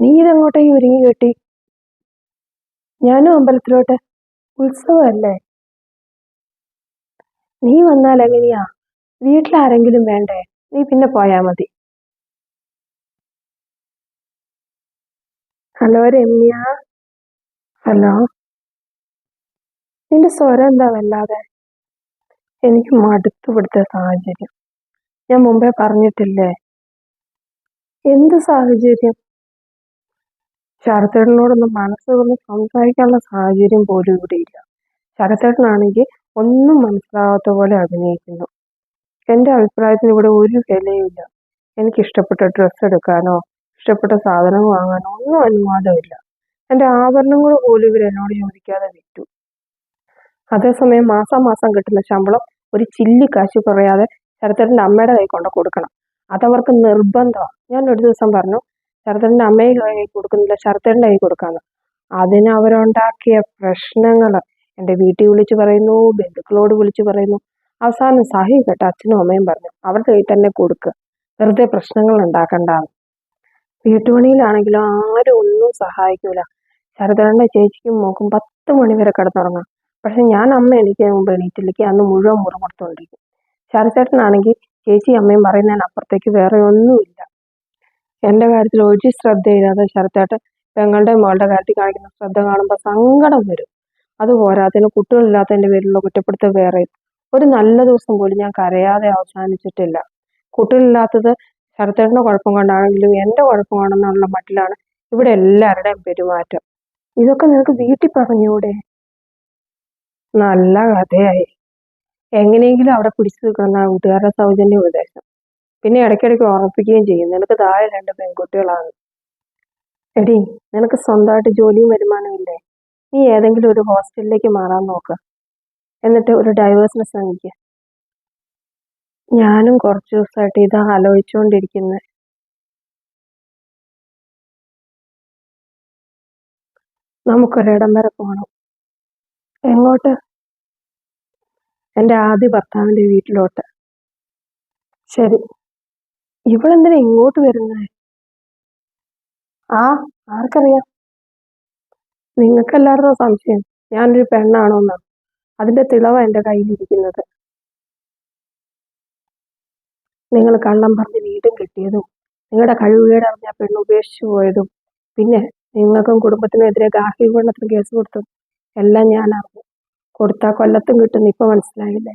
നീ ഇതെങ്ങോട്ടേക്ക് ഒരുങ്ങി കെട്ടി. ഞാനും അമ്പലത്തിലോട്ട്. ഉത്സവമല്ലേ? നീ വന്നാൽ എങ്ങനെയാ? വീട്ടിലാരെങ്കിലും വേണ്ടേ? നീ പിന്നെ പോയാ മതി. ഹലോ രമ്യ. ഹലോ. നിന്റെ സ്വരം എന്താ വല്ലാതെ? എനിക്ക് മടുത്തു പിടുത്ത സാഹചര്യം. ഞാൻ മുമ്പേ പറഞ്ഞിട്ടില്ലേ? എന്ത് സാഹചര്യം? ശരത്തേട്ടനോടൊന്നും മനസ്സ് തുറന്ന് സംസാരിക്കാനുള്ള സാഹചര്യം പോലും ഇവിടെ ഇല്ല. ശരത്തേട്ടനാണെങ്കിൽ ഒന്നും മനസ്സിലാവാത്ത പോലെ അഭിനയിക്കുന്നു. എന്റെ അഭിപ്രായത്തിൽ ഇവിടെ ഒരു വിലയുമില്ല എനിക്ക് ഇഷ്ടപ്പെട്ട ഡ്രസ്സ് എടുക്കാനോ ഇഷ്ടപ്പെട്ട സാധനം വാങ്ങാനോ ഒന്നും അനുവാദമില്ല. എന്റെ ആഭരണങ്ങൾ പോലും ഇവർ എന്നോട് ചോദിക്കാതെ വിറ്റു. അതേസമയം മാസം മാസം കിട്ടുന്ന ശമ്പളം ഒരു ചില്ലി കാശ് കുറയാതെ ശരത്തേട്ടന്റെ അമ്മയുടെ കൈ കൊണ്ട് കൊടുക്കണം. അതവർക്ക് നിർബന്ധമാണ്. ഞാൻ ഒരു ദിവസം പറഞ്ഞു ശരത്തേട്ടന്റെ അമ്മയുടെ കൈ കൊടുക്കുന്നില്ല. ശരത്തേട്ടന്റെ കൈ കൊടുക്കാന്ന്. അതിന് അവരുണ്ടാക്കിയ പ്രശ്നങ്ങൾ എന്റെ വീട്ടിൽ വിളിച്ച് പറയുന്നു ബന്ധുക്കളോട് വിളിച്ചു പറയുന്നു. അവസാനം സഹി കേട്ട അച്ഛനും അമ്മയും പറഞ്ഞു അവരുടെ കയ്യിൽ തന്നെ കൊടുക്കുക വെറുതെ പ്രശ്നങ്ങൾ ഉണ്ടാക്കണ്ടാന്ന് വീട്ടുപണിയിലാണെങ്കിലും ആരും ഒന്നും സഹായിക്കൂല. ശരതരന്റെ ചേച്ചിക്കും മോക്കും പത്ത് മണിവരെ കിടന്നുറങ്ങാം പക്ഷെ ഞാൻ അമ്മ എനിക്ക് മുമ്പ് എണീറ്റിലേക്ക് അന്ന് മുഴുവൻ മുറി കൊടുത്തുകൊണ്ടിരിക്കും ശരത്തേട്ടനാണെങ്കിൽ ചേച്ചി അമ്മയും പറയുന്നതിന് അപ്പുറത്തേക്ക് വേറെ ഒന്നുമില്ല. എന്റെ കാര്യത്തിൽ ഒരു ശ്രദ്ധയില്ലാതെ ശരത്തേട്ടൻ പെങ്ങളുടെ മകളുടെ കാര്യത്തിൽ കാണിക്കുന്ന ശ്രദ്ധ കാണുമ്പോൾ സങ്കടം വരും. അത് പോരാത്തതിന് കുട്ടികളില്ലാത്തതിന്റെ പേരിലുള്ള കുറ്റപ്പെടുത്തൽ വേറെ. ഒരു നല്ല ദിവസം പോലും ഞാൻ കരയാതെ അവസാനിച്ചിട്ടില്ല. കുട്ടികളില്ലാത്തത് ശരത്തേട്ടന്റെ കുഴപ്പം കൊണ്ടാണെങ്കിലും എന്റെ കുഴപ്പം കൊണ്ടെന്നുള്ള മട്ടിലാണ് ഇവിടെ എല്ലാവരുടെയും പെരുമാറ്റം. ഇതൊക്കെ നിനക്ക് വീട്ടിൽ പറഞ്ഞൂടെ? നല്ല കഥയായി. എങ്ങനെയെങ്കിലും അവിടെ പിടിച്ചു നിൽക്കുന്ന കൂട്ടുകാരുടെ സൗജന്യ ഉപദേശം. പിന്നെ ഇടയ്ക്കിടയ്ക്ക് ഓർമ്മിപ്പിക്കുകയും ചെയ്യും. നിനക്ക് താഴെ രണ്ട് പെൺകുട്ടികളാണ്. എടി നിനക്ക് സ്വന്തമായിട്ട് ജോലിയും വരുമാനവും ഇല്ലേ? നീ ഏതെങ്കിലും ഒരു ഹോസ്റ്റലിലേക്ക് മാറാൻ നോക്ക്. എന്നിട്ട് ഒരു ഡൈവേഴ്സിനെ ശ്രമിക്കുക ഞാനും കുറച്ച് ദിവസമായിട്ട് ഇത് ആലോചിച്ചുകൊണ്ടിരിക്കുന്നത് നമുക്കൊരിടം വരെ പോകണം എങ്ങോട്ട്? എന്റെ ആദ്യ ഭർത്താവിന്റെ വീട്ടിലോട്ട്. ശരി. ഇവളെന്തിനാ ഇങ്ങോട്ട് വരുന്നത് ആ ആർക്കറിയാം. നിങ്ങൾക്കെല്ലാവരുടെ സംശയം. ഞാനൊരു പെണ്ണാണോ എന്നാണ്. അതിന്റെ തിളവ എന്റെ കയ്യിലിരിക്കുന്നത്. നിങ്ങൾ കള്ളം പറഞ്ഞ് വീടും കിട്ടിയതും നിങ്ങളുടെ കഴിവുകേട് അറിഞ്ഞ പെണ്ണ് ഉപേക്ഷിച്ചു പോയതും പിന്നെ നിങ്ങൾക്കും കുടുംബത്തിനും എതിരെ ഗാർഹിക കേസ് കൊടുത്തതും എല്ലാം ഞാൻ അറിഞ്ഞു. കൊടുത്താൽ കൊല്ലത്തും കിട്ടുന്ന ഇപ്പൊ മനസ്സിലായില്ലേ?